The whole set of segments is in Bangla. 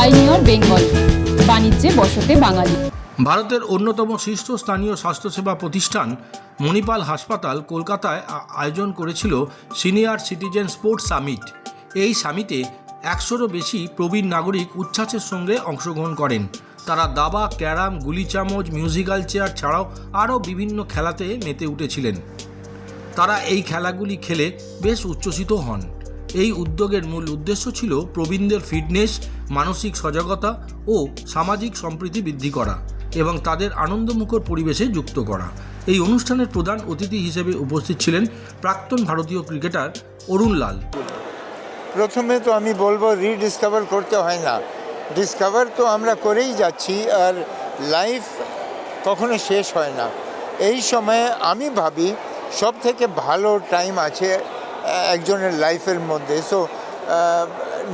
পাইনিয়র বেঙ্গল, বাণিজ্যে বসতে বাঙালি। ভারতের অন্যতম শীর্ষস্থানীয় স্বাস্থ্যসেবা প্রতিষ্ঠান মণিপাল হাসপাতাল কলকাতায় আয়োজন করেছিল সিনিয়র সিটিজেন স্পোর্টস সামিট। এই সামিটে একশোরও বেশি প্রবীণ নাগরিক উচ্ছ্বাসের সঙ্গে অংশগ্রহণ করেন। তারা দাবা, ক্যারাম, গুলি চামচ, মিউজিক্যাল চেয়ার ছাড়াও আরও বিভিন্ন খেলাতে মেতে উঠেছিলেন। তারা এই খেলাগুলি খেলে বেশ উচ্ছ্বসিত হন। এই উদ্যোগের মূল উদ্দেশ্য ছিল প্রবীণদের ফিটনেস মানসিক সজাগতা ও সামাজিক সম্প্রীতি বৃদ্ধি করা এবং তাদের আনন্দমুখর পরিবেশে যুক্ত করা। এই অনুষ্ঠানের প্রধান অতিথি হিসেবে উপস্থিত ছিলেন প্রাক্তন ভারতীয় ক্রিকেটার অরুণ লাল। প্রথমে তো আমি বলব রিডিসকভার করতে হয় না। ডিসকভার তো আমরা করেই যাচ্ছি আর লাইফ কখনো শেষ হয় না। এই সময়ে আমি ভাবি সব থেকে ভালো টাইম আছে একজনের লাইফের মধ্যে। সো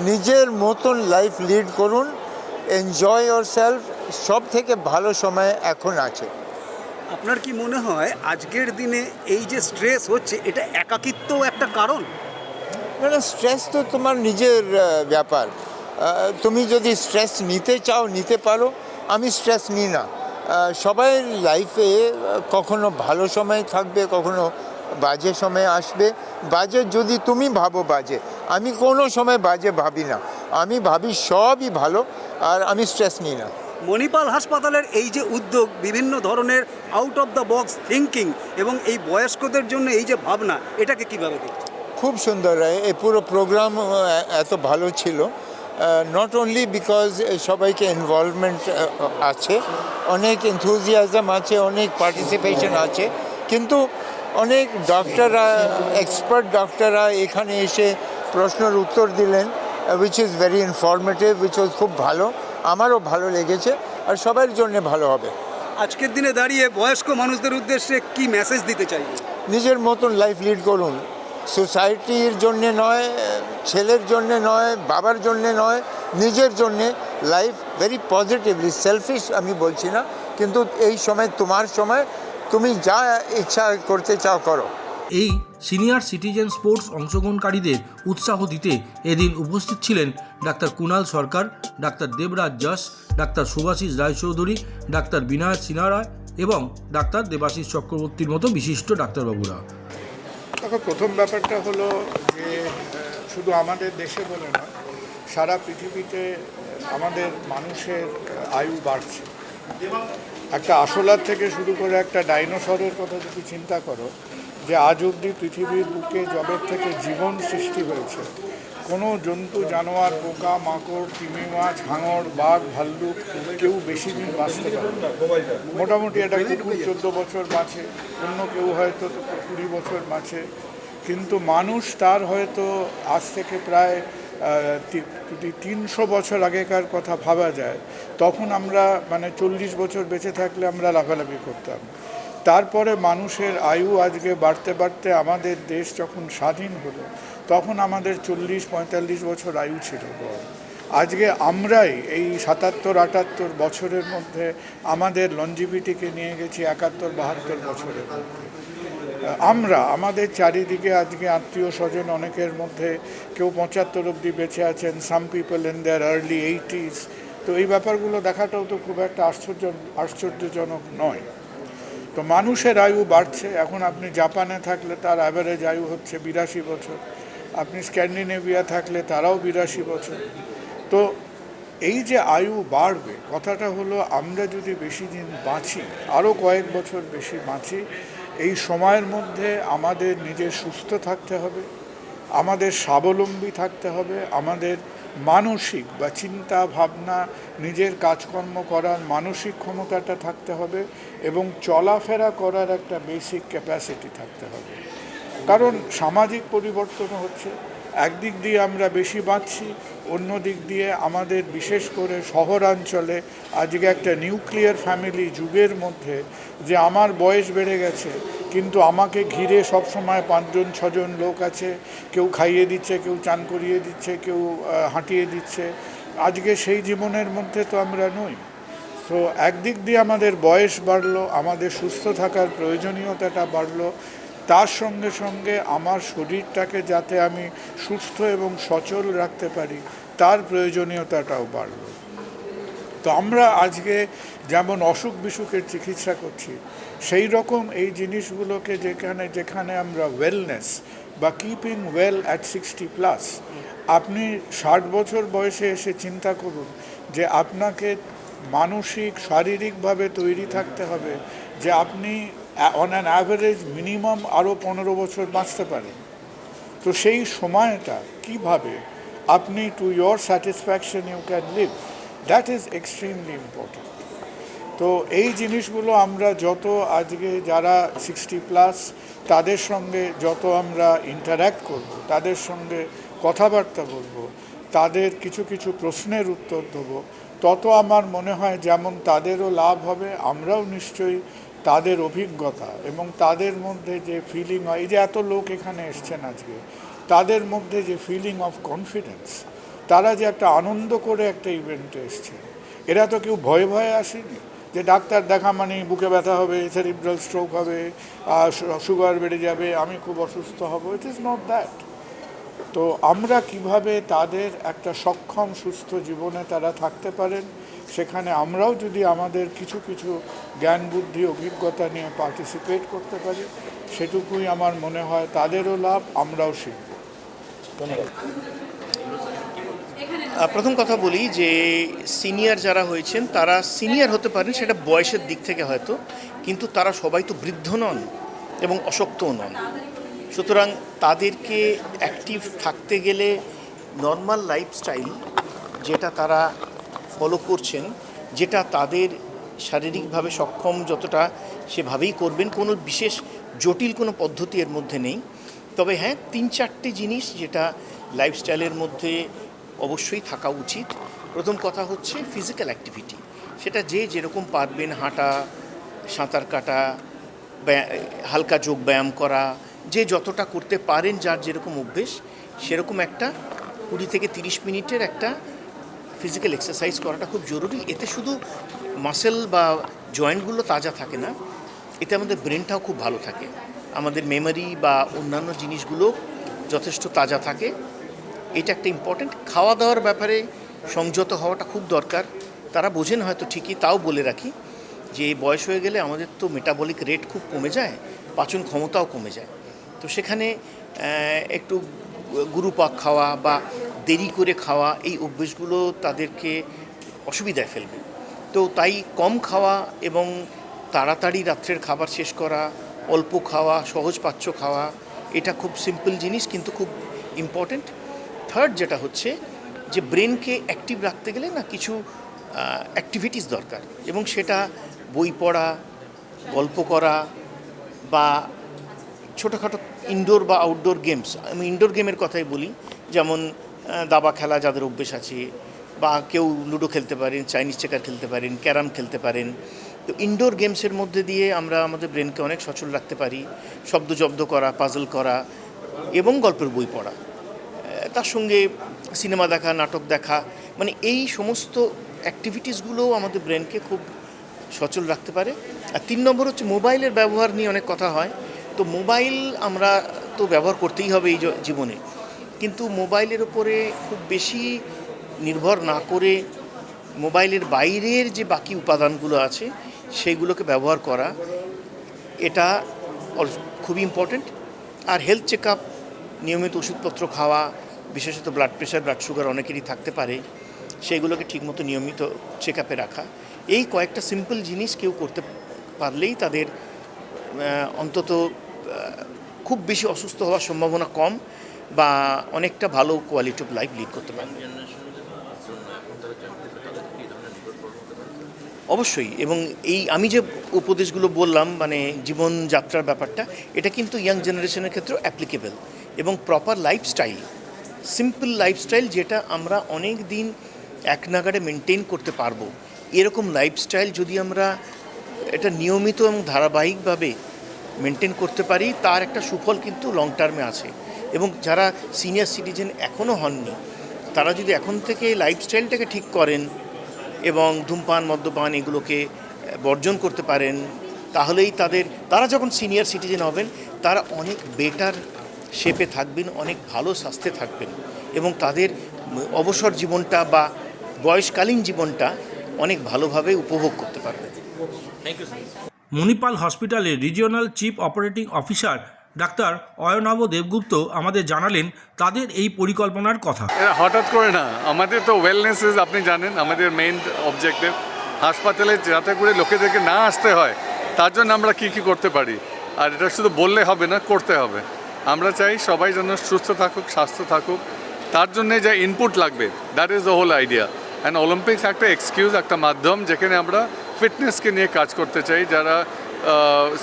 নিজের মতন লাইফ লিড করুন এনজয় ইয়োর সেলফ সব থেকে ভালো সময় এখন আছে। আপনার কি মনে হয় আজকের দিনে এই যে স্ট্রেস হচ্ছে এটা একাকিত্ব একটা কারণ? না স্ট্রেস তো তোমার নিজের ব্যাপার। তুমি যদি স্ট্রেস নিতে চাও নিতে পারো। আমি স্ট্রেস নিই না। সবাই লাইফে কখনো ভালো সময় থাকবে কখনো বাজে সময় আসবে বাজে যদি তুমি ভাবো বাজে। আমি কোনো সময় বাজে ভাবি না। আমি ভাবি সবই ভালো আর আমি স্ট্রেস নিই না। মণিপাল হাসপাতালের এই যে উদ্যোগ বিভিন্ন ধরনের out of the box thinking এবং এই বয়স্কদের জন্য এই যে ভাবনা এটাকে কীভাবে খুব সুন্দর রায় এই পুরো প্রোগ্রাম এত ভালো ছিল। নট অনলি বিকজ সবাইকে ইনভলভমেন্ট আছে অনেক এনথুজিয়াজম আছে অনেক পার্টিসিপেশন আছে কিন্তু অনেক ডক্টররা এক্সপার্ট ডক্টররা এখানে এসে প্রশ্নের উত্তর দিলেন which is very informative which was খুব ভালো আমারও ভালো লেগেছে আর সবার জন্য ভালো হবে। আজকের দিনে দাঁড়িয়ে বয়স্ক মানুষদের উদ্দেশ্যে কি মেসেজ দিতে চাই নিজের মতন লাইফ লিড করুন। সোসাইটির জন্যে নয় ছেলের জন্যে নয় বাবার জন্যে নয় নিজের জন্যে লাইফ ভেরি পজিটিভলি সেলফিশ আমি বলছি না কিন্তু এই সময় তোমার সময় তুমি যা ইচ্ছা করতে চাও করো। এই সিনিয়র সিটিজেন স্পোর্টস অংশগ্রহণকারীদের উৎসাহ দিতে এদিন উপস্থিত ছিলেন ডাক্তার কুণাল সরকার ডাক্তার দেবরাজ যশ ডাক্তার সুভাষিস রায়চৌধুরী ডাক্তার বিনায়ক সিনহা রায় এবং ডাক্তার দেবাশিস চক্রবর্তীর মতো বিশিষ্ট ডাক্তারবাবুরা। দেখো প্রথম ব্যাপারটা হলো যে শুধু আমাদের দেশে বলে না সারা পৃথিবীতে আমাদের মানুষের আয়ু বাড়ছে। একটা আশলার থেকে শুরু করে একটা ডাইনোসরের কথা যদি চিন্তা করো, যে আজ অবধি পৃথিবীর বুকে জবের থেকে জীবন সৃষ্টি হয়েছে, কোনো জন্তু, জানোয়ার, পোকা, মাকড়, তিমি, মাছ, হাঙর, বাঘ, ভাল্লুক কেউ বেশি দিন বাঁচতে পারে। মোটামুটি একটা কুকুর চোদ্দ বছর বাঁচে, অন্য কেউ হয়তো কুড়ি বছর বাঁচে, কিন্তু মানুষ তার হয়তো আজ থেকে প্রায় যদি তিনশো বছর আগেকার কথা ভাবা যায়, তখন আমরা মানে চল্লিশ বছর বেঁচে থাকলে আমরা লাফালাফি করতাম তারপরে মানুষের আয়ু আজকে বাড়তে বাড়তে আমাদের দেশ যখন স্বাধীন হলো, তখন আমাদের চল্লিশ, পঁয়তাল্লিশ বছর আয়ু ছিল। আজকে আমরাই এই সাতাত্তর, আটাত্তর বছরের মধ্যে আমাদের লঞ্জিভিটিকে নিয়ে গেছি একাত্তর, বাহাত্তর বছরের মধ্যে আমরা, আমাদের চারিদিকে আজকে আত্মীয় স্বজন অনেকের মধ্যে কেউ পঁচাত্তর অবধি বেঁচে আছেন some people in their early eighties তো এই ব্যাপারগুলো দেখাটাও তো খুব একটা আশ্চর্য, আশ্চর্যজনক নয়। তো মানুষের আয়ু বাড়ছে, এখন আপনি জাপানে থাকলে তার অ্যাভারেজ আয়ু হচ্ছে বিরাশি বছর। আপনি স্ক্যান্ডিনেভিয়া থাকলে তারাও বিরাশি বছর। তো এই যে আয়ু বাড়বে, কথাটা হলো আমরা যদি বেশি দিন বাঁচি আরও কয়েক বছর বেশি বাঁচি এই সময়ের মধ্যে আমাদের নিজে সুস্থ থাকতে হবে, আমাদের স্বাবলম্বী থাকতে হবে, আমাদের মানসিক বা চিন্তা ভাবনা, নিজের কাজকর্ম করার মানসিক ক্ষমতাটা থাকতে হবে এবং চলাফেরা করার একটা বেসিক ক্যাপাসিটি থাকতে হবে। কারণ সামাজিক পরিবর্তন হচ্ছে। একদিক দিয়ে আমরা বেশি বাঁচছি অন্য দিক দিয়ে আমাদের বিশেষ করে শহরাঞ্চলে আজকে একটা নিউক্লিয়ার ফ্যামিলি যুগের মধ্যে যে আমার বয়স বেড়ে গেছে, কিন্তু আমাকে ঘিরে সব সময় পাঁচজন, ছজন লোক আছে, কেউ খাইয়ে দিচ্ছে, কেউ চান করিয়ে দিচ্ছে, কেউ হাঁটিয়ে দিচ্ছে। আজকে সেই জীবনের মধ্যে তো আমরা নই। তো একদিক দিয়ে আমাদের বয়স বাড়লো, আমাদের সুস্থ থাকার প্রয়োজনীয়তাটা বাড়লো তার সঙ্গে সঙ্গে আমার শরীরটাকে যাতে আমি সুস্থ এবং সচল রাখতে পারি, তার প্রয়োজনীয়তাটাও বাড়বে তো আমরা আজকে যেমন অসুখ বিসুখের চিকিৎসা করছি, সেই রকম এই জিনিসগুলোকে যেখানে যেখানে আমরা ওয়েলনেস বা keeping well at sixty plus আপনি ষাট বছর বয়সে এসে চিন্তা করুন যে আপনাকে মানসিক, শারীরিকভাবে তৈরি থাকতে হবে, যে আপনি অন অ্যান অ্যাভারেজ মিনিমাম আরও পনেরো বছর বাঁচতে পারেন তো সেই সময়টা কীভাবে আপনি to your satisfaction you can live that is extremely important তো এই জিনিসগুলো আমরা যত আজকে যারা সিক্সটি প্লাস তাদের সঙ্গে যত আমরা ইন্টার্যাক্ট করব, তাদের সঙ্গে কথাবার্তা বলব, তাদের কিছু কিছু প্রশ্নের উত্তর দেবো, তত আমার মনে হয় যেমন তাদেরও লাভ হবে, আমরাও নিশ্চয়ই তাদের অভিজ্ঞতা এবং তাদের মধ্যে যে ফিলিং হয়, এই যে এত লোক এখানে এসছেন আজকে, তাদের মধ্যে যে ফিলিং অফ কনফিডেন্স তারা যে একটা আনন্দ করে একটা ইভেন্টে এসছে এরা তো কেউ ভয়ে ভয়ে আসেনি যে ডাক্তার দেখা মানে বুকে ব্যথা হবে সেরিব্রাল স্ট্রোক হবে সুগার বেড়ে যাবে, আমি খুব অসুস্থ হব ইট ইজ নট দ্যাট তো আমরা কীভাবে তাদের একটা সক্ষম, সুস্থ জীবনে তারা থাকতে পারেন সেখানে আমরাও যদি আমাদের কিছু কিছু জ্ঞান বুদ্ধি অভিজ্ঞতা নিয়ে পার্টিসিপেট করতে পারি সেটুকুই আমার মনে হয় তাদেরও লাভ আমরাও শিখব। আহ, প্রথম কথা বলি যে সিনিয়র যারা হয়েছেন তারা সিনিয়র হতে পারেন সেটা বয়সের দিক থেকে হয়তো কিন্তু তারা সবাই তো বৃদ্ধ নন এবং অশক্তও নন। সুতরাং তাদেরকে অ্যাক্টিভ থাকতে গেলে নর্মাল লাইফস্টাইল যেটা তারা ফলো করছেন, যেটা তাদের শারীরিকভাবে সক্ষম যতটা সেভাবেই করবেন, কোনো বিশেষ জটিল কোনো পদ্ধতি এর মধ্যে নেই। তবে হ্যাঁ তিন চারটে জিনিস যেটা লাইফস্টাইলের মধ্যে অবশ্যই থাকা উচিত। প্রথম কথা হচ্ছে ফিজিক্যাল অ্যাক্টিভিটি সেটা যে যেরকম পারবেন হাঁটা, সাঁতার কাটা হালকা যোগ ব্যায়াম করা, যে যতটা করতে পারেন যার যেরকম অভ্যেস, সেরকম একটা কুড়ি থেকে তিরিশ মিনিটের একটা ফিজিক্যাল এক্সারসাইজ করাটা খুব জরুরি। এতে শুধু মাসেল বা জয়েন্টগুলো তাজা থাকে না, এতে আমাদের ব্রেনটাও খুব ভালো থাকে। আমাদের মেমোরি বা অন্যান্য জিনিসগুলো যথেষ্ট তাজা থাকে। এটা একটা ইম্পর্ট্যান্ট খাওয়া দাওয়ার ব্যাপারে সংযত হওয়াটা খুব দরকার। তারা বোঝেন হয়তো ঠিকই, তাও বলে রাখি যে বয়স হয়ে গেলে আমাদের তো মেটাবলিক রেট খুব কমে যায়, পাচন ক্ষমতাও কমে যায়। তো সেখানে একটু গুরুপাক খাওয়া বা দেরি করে খাওয়া এই অভ্যেসগুলো তাদেরকে অসুবিধায় ফেলবে। তো তাই কম খাওয়া এবং তাড়াতাড়ি রাত্রের খাবার শেষ করা, অল্প খাওয়া, সহজ পাচ্য খাওয়া, এটা খুব সিম্পল জিনিস কিন্তু খুব ইম্পর্ট্যান্ট থার্ড যেটা হচ্ছে যে ব্রেনকে অ্যাক্টিভ রাখতে গেলে না কিছু অ্যাক্টিভিটিস দরকার এবং সেটা বই পড়া, গল্প করা বা ছোটোখাটো ইনডোর বা আউটডোর গেমস আমি ইনডোর গেমের কথাই বলি। যেমন দাবা খেলা যাদের অভ্যেস আছে, বা কেউ লুডো খেলতে পারেন, চাইনিজ চেকার খেলতে পারেন, ক্যারাম খেলতে পারেন। তো ইনডোর গেমসের মধ্যে দিয়ে আমরা আমাদের ব্রেনকে অনেক সচল রাখতে পারি। শব্দ জব্দ করা পাজল করা এবং গল্পের বই পড়া। তার সঙ্গে সিনেমা দেখা, নাটক দেখা মানে এই সমস্ত অ্যাক্টিভিটিসগুলোও আমাদের ব্রেনকে খুব সচল রাখতে পারে। আর তিন নম্বর হচ্ছে মোবাইলের ব্যবহার নিয়ে অনেক কথা হয়। তো মোবাইল আমরা তো ব্যবহার করতেই হবে এই জীবনে। কিন্তু মোবাইলের উপরে খুব বেশি নির্ভর না করে মোবাইলের বাইরের যে বাকি উপাদানগুলো আছে সেইগুলোকে ব্যবহার করা, এটা খুবই ইম্পর্ট্যান্ট আর হেলথ চেক আপ নিয়মিত ওষুধপত্র খাওয়া, বিশেষত ব্লাড প্রেশার ব্লাড সুগার অনেকেরই থাকতে পারে সেইগুলোকে ঠিকমতো নিয়মিত চেক আপে রাখা। এই কয়েকটা সিম্পল জিনিস কেউ করতে পারলেই তাদের অন্তত খুব বেশি অসুস্থ হওয়ার সম্ভাবনা কম। বা অনেকটা ভালো কোয়ালিটি অফ লাইফ লিড করতে পারবে অবশ্যই, এবং এই আমি যে উপদেশগুলো বললাম মানে জীবনযাত্রার ব্যাপারটা, এটা কিন্তু ইয়াং জেনারেশনের ক্ষেত্রেও অ্যাপ্লিকেবল এবং প্রপার লাইফস্টাইল সিম্পল লাইফস্টাইল যেটা আমরা অনেক দিন এক নাগাড়ে মেনটেন করতে পারব। এরকম লাইফস্টাইল যদি আমরা এটা নিয়মিত এবং ধারাবাহিকভাবে মেনটেন করতে পারি, তার একটা সুফল কিন্তু লং টার্মে আছে। এবং যারা সিনিয়র সিটিজেন এখনও হননি, তারা যদি এখন থেকে লাইফস্টাইলটাকে ঠিক করেন এবং ধূমপান, মদ্যপান এগুলোকে বর্জন করতে পারেন, তাহলেই তাদের, তারা যখন সিনিয়র সিটিজেন হবেন, তারা অনেক বেটার শেপে থাকবেন, অনেক ভালো স্বাস্থ্যে থাকবেন এবং তাদের অবসর জীবনটা বা বয়সকালীন জীবনটা অনেক ভালোভাবে উপভোগ করতে পারবেন। মণিপাল হসপিটালের রিজিওনাল চিফ অপারেটিং অফিসার ডাক্তার অয়নব দেবগুপ্ত আমাদের জানালেন তাদের এই পরিকল্পনার কথা। হঠাৎ করে না, আমাদের তো ওয়েলনেস আপনি জানেন, আমাদের মেইন অবজেক্টিভ হাসপাতালে যাতে করে লোকেদেরকে না আসতে হয়, তার জন্য আমরা কি কি করতে পারি? আর এটা শুধু বললে হবে না, করতে হবে। আমরা চাই সবাই যেন সুস্থ থাকুক, স্বাস্থ্য থাকুক, তার জন্য যা ইনপুট লাগবে that is the whole idea and Olympics একটা এক্সকিউজ একটা মাধ্যম, যেখানে আমরা ফিটনেসকে নিয়ে কাজ করতে চাই, যারা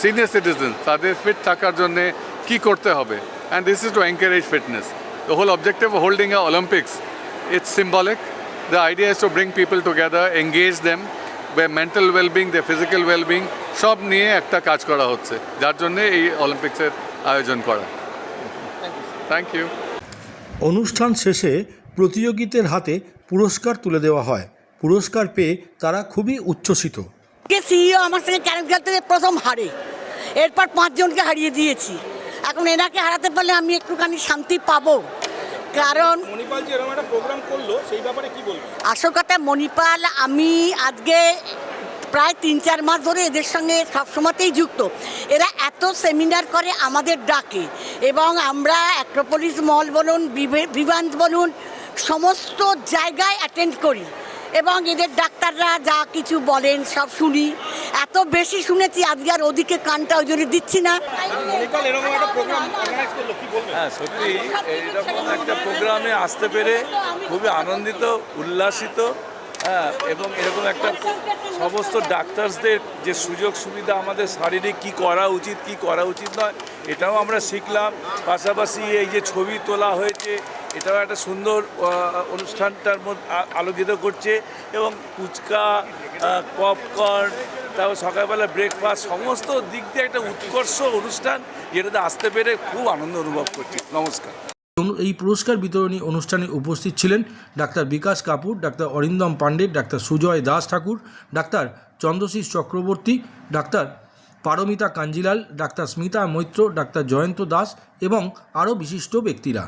সিনিয়র সিটিজেন তাদের ফিট থাকার জন্যে কি করতে হবে? And this is to encourage fitness The whole objective holding holding Olympics it's symbolic the The idea is to bring people engage them them, mental mental the physical their সব নিয়ে একটা কাজ করা হচ্ছে যার জন্য এই অলিম্পিক্সের আয়োজন করা। থ্যাংক ইউ অনুষ্ঠান শেষে প্রতিযোগীদের হাতে পুরস্কার তুলে দেওয়া হয়। পুরস্কার পেয়ে তারা খুবই উচ্ছ্বসিত। কে সিইও আমার সঙ্গে ক্যারেম খেলতে প্রথম হারে? এরপর পাঁচজনকে হারিয়ে দিয়েছি। এখন এনাকে হারাতে পারলে আমি একটুখানি শান্তি পাবো। কারণ মণিপাল যে এরকম একটা প্রোগ্রাম করল সেই ব্যাপারে কি বলব? আসল কথা মণিপাল আমি আজকে প্রায় তিন চার মাস ধরে এদের সঙ্গে সবসময়তেই যুক্ত। এরা এত সেমিনার করে আমাদের ডাকে এবং আমরা অ্যাক্রোপলিস মল বলুন বিভান্স বলুন সমস্ত জায়গায় অ্যাটেন্ড করি। এবং এদের ডাক্তাররা যা কিছু বলেন সব শুনি। এত বেশি শুনেছি আজকে আর ওদিকে কানটা ওই জন্য দিচ্ছি না। এরকম একটা প্রোগ্রাম হ্যাঁ সত্যি এইরকম একটা প্রোগ্রামে আসতে পেরে খুবই আনন্দিত উল্লাসিত হ্যাঁ এবং এরকম একটা সমস্ত ডাক্তারসদের যে সুযোগ সুবিধা আমাদের শারীরিক কি করা উচিত কি করা উচিত নয় এটাও আমরা শিখলাম। পাশাপাশি এই যে ছবি তোলা হয়েছে এটাও একটা সুন্দর অনুষ্ঠানটার মধ্যে আলোকিত করছে এবং ফুচকা পপকর্ন তারপর সকালবেলা ব্রেকফাস্ট সমস্ত দিক দিয়ে একটা উৎকর্ষ অনুষ্ঠান যেটাতে আসতে পেরে খুব আনন্দ অনুভব করছি। নমস্কার। এই পুরস্কার বিতরণী অনুষ্ঠানে উপস্থিত ছিলেন doctor Bikash Kapoor, doctor Arindam Pandey, doctor Sujoy Das Thakur, doctor Chandrashish Chakraborty, doctor Paromita Kanjilal, doctor Smita Maitra, doctor Jayanta Das এবং আরও বিশিষ্ট ব্যক্তিরা।